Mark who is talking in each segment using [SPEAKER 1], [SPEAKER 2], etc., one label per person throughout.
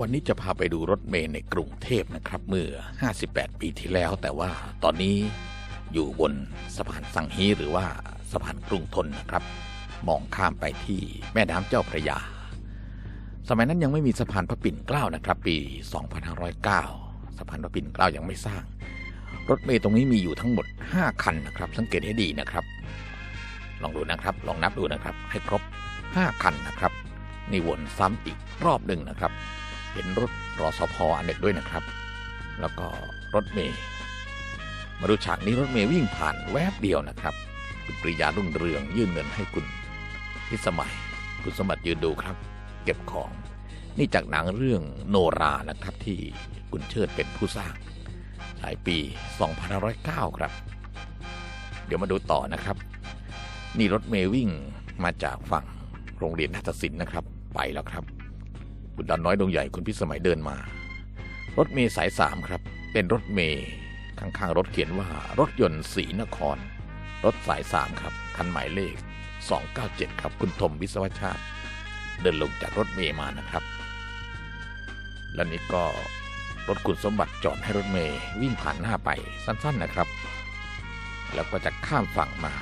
[SPEAKER 1] วันนี้จะพาไปดูรถเมล์ในกรุงเทพนะครับ เมื่อ 58 ปีที่แล้ว แต่ว่าตอนนี้อยู่บนสะพานสังฮีหรือว่าสะพานกรุงทนนะครับ มองข้ามไปที่แม่น้ำเจ้าพระยา สมัยนั้นยังไม่มีสะพานพระปิ่นเกล้านะครับ ปี 2509 สะพานพระปิ่นเกล้ายังไม่สร้าง รถเมล์ตรงนี้มีอยู่ทั้งหมด 5 คันนะครับ สังเกตให้ดีนะครับ ลองดูนะครับ ลองนับดูนะครับ ให้ครบ 5 คันนะครับ นี่วนซ้ำอีกรอบหนึ่งนะครับ เห็นรถรอสพอันเน็กด้วยนะครับ แล้วก็รถเมย์มาดูฉากนี้รถเมย์วิ่งผ่านแวบเดียวนะครับคุณปริยารุ่งเรืองยื่นเงินให้คุณพิสมัย คุณสมบัติยืนดูครับ เก็บของ นี่จากหนังเรื่องโนรานะครับที่คุณเชิดเป็นผู้สร้างฉายปี2509 ครับ เดี๋ยวมาดูต่อนะครับ นี่รถเมย์วิ่งมาจากฝั่งโรงเรียนนาฏศิลป์นะครับ ไปแล้วครับ คุณดอนน้อยดงใหญ่คุณพิสมัยเดินมา รถเมย์สายสามครับ เป็นรถเมย์ข้างๆรถเขียนว่ารถยนต์สีนคร รถสายสามครับคันหมายเลข 297 ครับคุณธมวิศวชาติ เดินลงจากรถเมย์มานะครับ และนี่ก็รถคุณสมบัติจอดให้รถเมย์วิ่งผ่านหน้าไปสั้นๆนะครับ แล้วก็จะข้ามฝั่งมา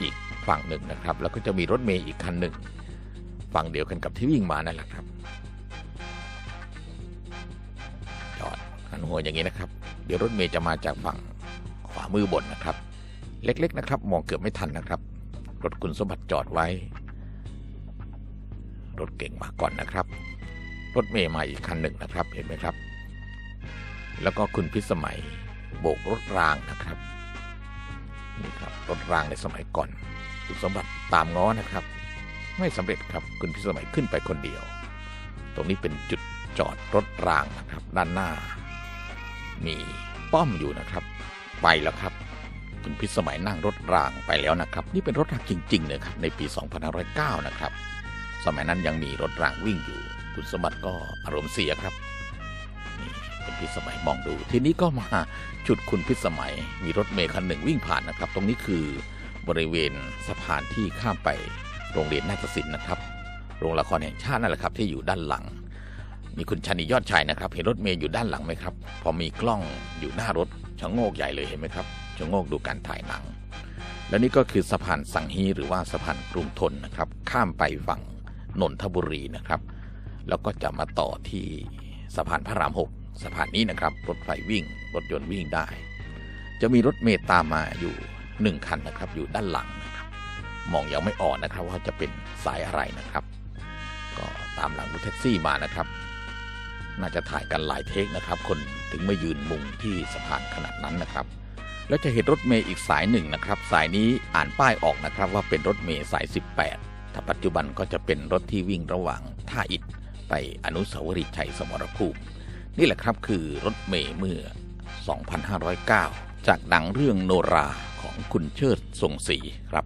[SPEAKER 1] อีกฝั่งหนึ่งนะครับ แล้วก็จะมีรถเมย์อีกคันหนึ่งฝั่งเดียวกันกับที่วิ่งมานั่นแหละครับ หันอย่างนี้นะครับ เดี๋ยวรถเมย์จะมาจากฝั่งขวามือบนนะครับ เล็กๆนะครับ มองเกือบไม่ทันนะครับ รถคุณสมบัติจอดไว้ รถเก่งมาก่อนนะครับ รถเมย์มาอีกคันหนึ่งนะครับ เห็นไหมครับ แล้วก็คุณพิสมัยโบกรถรางนะครับนี่ครับรถรางในสมัยก่อน คุณสมบัติตามง้อนะครับ ไม่สำเร็จครับคุณพิสมัยขึ้นไปคนเดียว ตรงนี้เป็นจุดจอดรถรางนะครับ ด้านหน้า มีป้อมอยู่นะครับ ไปแล้วครับ คุณพิสมัยนั่งรถรางไปแล้วนะครับ นี่เป็นรถรางจริงๆเลยครับในปี 2509 นะครับ สมัยนั้นยังมีรถรางวิ่งอยู่ คุณสมบัติก็อารมณ์เสียครับนี่คุณพิสมัยมองดู ทีนี้ก็มาจุดคุณพิสมัยมีรถเมล์คันหนึ่งวิ่งผ่านนะครับ ตรงนี้คือบริเวณสะพานที่ข้ามไปโรงเรียนนาฏศิลป์นะครับ โรงละครแห่งชาตินั่นแหละครับที่อยู่ด้านหลัง มีคุณชานียอดชัยนะครับ เห็นรถเมย์อยู่ด้านหลังไหมครับ พอมีกล้องอยู่หน้ารถชะโงกใหญ่เลยเห็นไหมครับชะโงกดูการถ่ายหนัง และนี่ก็คือสะพานสังฮีหรือว่าสะพานกรุงทนนะครับ ข้ามไปฝั่งนนทบุรีนะครับ แล้วก็จะมาต่อที่สะพานพระรามหกสะพานนี้นะครับ รถไฟวิ่ง รถยนต์วิ่งได้ จะมีรถเมล์ตามมาอยู่หนึ่งคันนะครับ อยู่ด้านหลังนะครับ มองยังไม่ออกนะครับว่าจะเป็นสายอะไรนะครับ ก็ตามหลังรถแท็กซี่มานะครับ น่าจะถ่ายกันหลายเทคนะครับ คนถึงมายืนมุงที่สะพานขนาดนั้นนะครับ แล้วจะเห็นรถเมย์อีกสายหนึ่งนะครับ สายนี้อ่านป้ายออกนะครับว่าเป็นรถเมย์สาย 18 ถ้าปัจจุบันก็จะเป็นรถที่วิ่งระหว่างท่าอิฐไปอนุสาวรีย์ชัยสมรภูมิ นี่แหละครับคือรถเมย์เมื่อ 2509 จากหนังเรื่องโนราของคุณเชิดทรงศรีครับ